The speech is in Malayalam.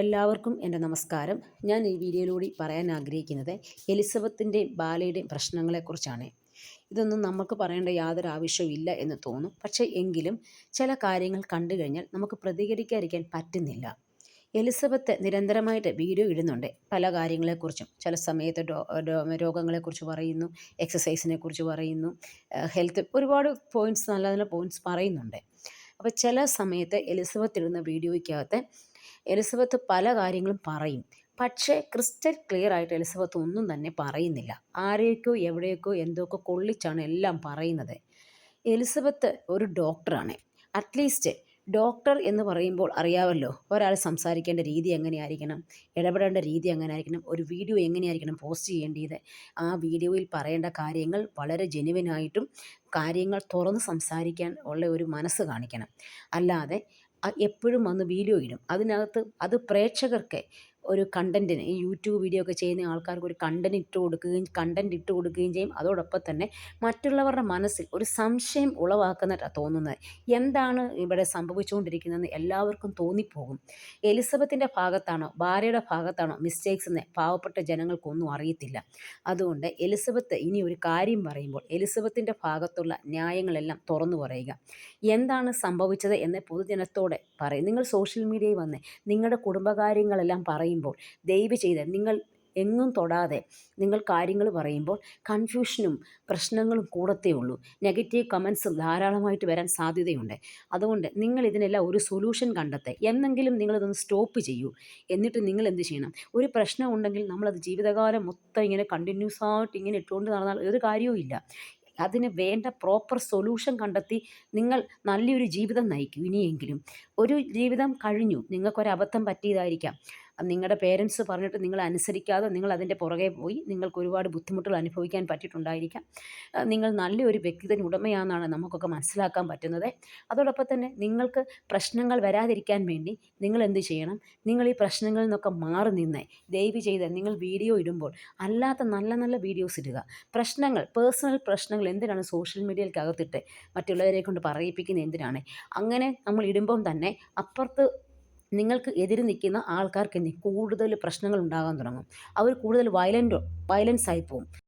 എല്ലാവർക്കും എന്റെ നമസ്കാരം. ഞാൻ ഈ വീഡിയോയിലൂടെ പറയാൻ ആഗ്രഹിക്കുന്നത് എലിസബത്തിന്റെയും ബാലയുടെയും പ്രശ്നങ്ങളെക്കുറിച്ചാണ്. ഇതൊന്നും നമുക്ക് പറയേണ്ട യാതൊരു ആവശ്യവും എന്ന് തോന്നും. പക്ഷേ എങ്കിലും ചില കാര്യങ്ങൾ കണ്ടു കഴിഞ്ഞാൽ നമുക്ക് പ്രതികരിക്കാതിരിക്കാൻ പറ്റുന്നില്ല. എലിസബത്ത് നിരന്തരമായിട്ട് വീഡിയോ ഇടുന്നുണ്ട്. പല കാര്യങ്ങളെക്കുറിച്ചും. ചില സമയത്ത് രോഗങ്ങളെക്കുറിച്ച് പറയുന്നു. എക്സസൈസിനെ കുറിച്ച് പറയുന്നു ഹെൽത്ത് ഒരുപാട് പോയിന്റ്സ് നല്ല നല്ല പോയിന്റ്സ് പറയുന്നുണ്ട്. അപ്പോൾ ചില സമയത്ത് എലിസബത്ത് ഇടുന്ന വീഡിയോയ്ക്കകത്ത് എലിസബത്ത് പല കാര്യങ്ങളും പറയും. പക്ഷേ ക്രിസ്റ്റൽ ക്ലിയർ ആയിട്ട് എലിസബത്ത് ഒന്നും തന്നെ പറയുന്നില്ല. ആരെയൊക്കെയോ എവിടെയൊക്കെയോ എന്തൊക്കെ കൊള്ളിച്ചാണ് എല്ലാം പറയുന്നത്. എലിസബത്ത് ഒരു ഡോക്ടറാണ്. അറ്റ്ലീസ്റ്റ് ഡോക്ടർ എന്ന് പറയുമ്പോൾ അറിയാമല്ലോ ഒരാൾ സംസാരിക്കേണ്ട രീതി എങ്ങനെയായിരിക്കണം ഇടപെടേണ്ട രീതി എങ്ങനെയായിരിക്കണം ഒരു വീഡിയോ എങ്ങനെയായിരിക്കണം പോസ്റ്റ് ചെയ്യേണ്ടത് ആ വീഡിയോയിൽ പറയേണ്ട കാര്യങ്ങൾ വളരെ ജെനുവിനായിട്ടും കാര്യങ്ങൾ തുറന്ന് സംസാരിക്കാൻ ഉള്ള ഒരു മനസ്സ് കാണിക്കണം. അല്ലാതെ എപ്പോഴും വന്ന് വീഡിയോ ഇടും. അതിനകത്ത് അത് പ്രേക്ഷകർക്ക് ഒരു കണ്ടന്റിന് ഈ യൂട്യൂബ് വീഡിയോ ഒക്കെ ചെയ്യുന്ന ആൾക്കാർക്ക് ഒരു കണ്ടന്റ് ഇട്ട് കൊടുക്കുകയും കണ്ടന്റ് ഇട്ട് കൊടുക്കുകയും ചെയ്യും. അതോടൊപ്പം തന്നെ മറ്റുള്ളവരുടെ മനസ്സിൽ ഒരു സംശയം ഉളവാക്കുന്ന തോന്നുന്നത്. എന്താണ് ഇവിടെ സംഭവിച്ചുകൊണ്ടിരിക്കുന്നതെന്ന് എല്ലാവർക്കും തോന്നിപ്പോകും. എലിസബത്തിന്റെ ഭാഗത്താണോ ഭാര്യയുടെ ഭാഗത്താണോ മിസ്റ്റേക്സ് എന്ന് പാവപ്പെട്ട ജനങ്ങൾക്കൊന്നും അറിയത്തില്ല. അതുകൊണ്ട് എലിസബത്ത് ഇനി ഒരു കാര്യം പറയുമ്പോൾ എലിസബത്തിന്റെ ഭാഗത്തുള്ള ന്യായങ്ങളെല്ലാം തുറന്നു പറയുക. എന്താണ് സംഭവിച്ചത് എന്ന് പൊതുജനത്തോടെ പറയും. നിങ്ങൾ സോഷ്യൽ മീഡിയയിൽ വന്ന് നിങ്ങളുടെ കുടുംബകാര്യങ്ങളെല്ലാം പറയും. പറയുമ്പോൾ ദയവ് ചെയ്ത് നിങ്ങൾ എങ്ങും തൊടാതെ നിങ്ങൾ കാര്യങ്ങൾ പറയുമ്പോൾ കൺഫ്യൂഷനും പ്രശ്നങ്ങളും കൂടത്തേ ഉള്ളൂ. നെഗറ്റീവ് കമൻസും ധാരാളമായിട്ട് വരാൻ സാധ്യതയുണ്ട്. അതുകൊണ്ട് നിങ്ങൾ ഇതിനെല്ലാം ഒരു സൊല്യൂഷൻ കണ്ടെത്തേ. എന്നെങ്കിലും നിങ്ങളിതൊന്ന് സ്റ്റോപ്പ് ചെയ്യൂ. എന്നിട്ട് നിങ്ങൾ എന്ത് ചെയ്യണം? ഒരു പ്രശ്നം ഉണ്ടെങ്കിൽ നമ്മളത് ജീവിതകാലം മൊത്തം ഇങ്ങനെ കണ്ടിന്യൂസ് ആയിട്ട് ഇങ്ങനെ ഇട്ടുകൊണ്ട് നടന്നാൽ ഒരു കാര്യവും ഇല്ല. അതിന് വേണ്ട പ്രോപ്പർ സൊല്യൂഷൻ കണ്ടെത്തി നിങ്ങൾ നല്ലൊരു ജീവിതം നയിക്കും. ഇനിയെങ്കിലും ഒരു ജീവിതം കഴിഞ്ഞു. നിങ്ങൾക്കൊരബദ്ധം പറ്റിയതായിരിക്കാം. നിങ്ങളുടെ പേരൻസ് പറഞ്ഞിട്ട് നിങ്ങൾ അനുസരിക്കാതെ നിങ്ങൾ അതിന്റെ പുറകെ പോയി നിങ്ങൾക്ക് ഒരുപാട് ബുദ്ധിമുട്ടുകൾ അനുഭവിക്കാൻ പറ്റിയിട്ടുണ്ടായിരിക്കാം. നിങ്ങൾ നല്ലൊരു വ്യക്തിത്വം ഉടമയാണെന്നാണ് നമുക്കൊക്കെ മനസ്സിലാക്കാൻ പറ്റുന്നത്. അതോടൊപ്പം തന്നെ നിങ്ങൾക്ക് പ്രശ്നങ്ങൾ വരാതിരിക്കാൻ വേണ്ടി നിങ്ങൾ എന്ത് ചെയ്യണം? നിങ്ങൾ ഈ പ്രശ്നങ്ങളിൽ നിന്നൊക്കെ മാറി നിന്ന് ദയവ് ചെയ്ത് നിങ്ങൾ വീഡിയോ ഇടുമ്പോൾ അല്ലാത്ത നല്ല നല്ല വീഡിയോസ് ഇടുക. പ്രശ്നങ്ങൾ പേഴ്സണൽ പ്രശ്നങ്ങൾ എന്തിനാണ് സോഷ്യൽ മീഡിയയിൽക്കകത്തിട്ട് മറ്റുള്ളവരെ കൊണ്ട് പറയിപ്പിക്കുന്നത് എന്തിനാണ്? അങ്ങനെ നമ്മൾ ഇടുമ്പം തന്നെ അപ്പുറത്ത് നിങ്ങൾക്ക് എതിര് നിൽക്കുന്ന ആൾക്കാർക്ക് കൂടുതൽ പ്രശ്നങ്ങൾ ഉണ്ടാകാൻ തുടങ്ങും. അവർ കൂടുതൽ വയലന്റ് ആയി പോകും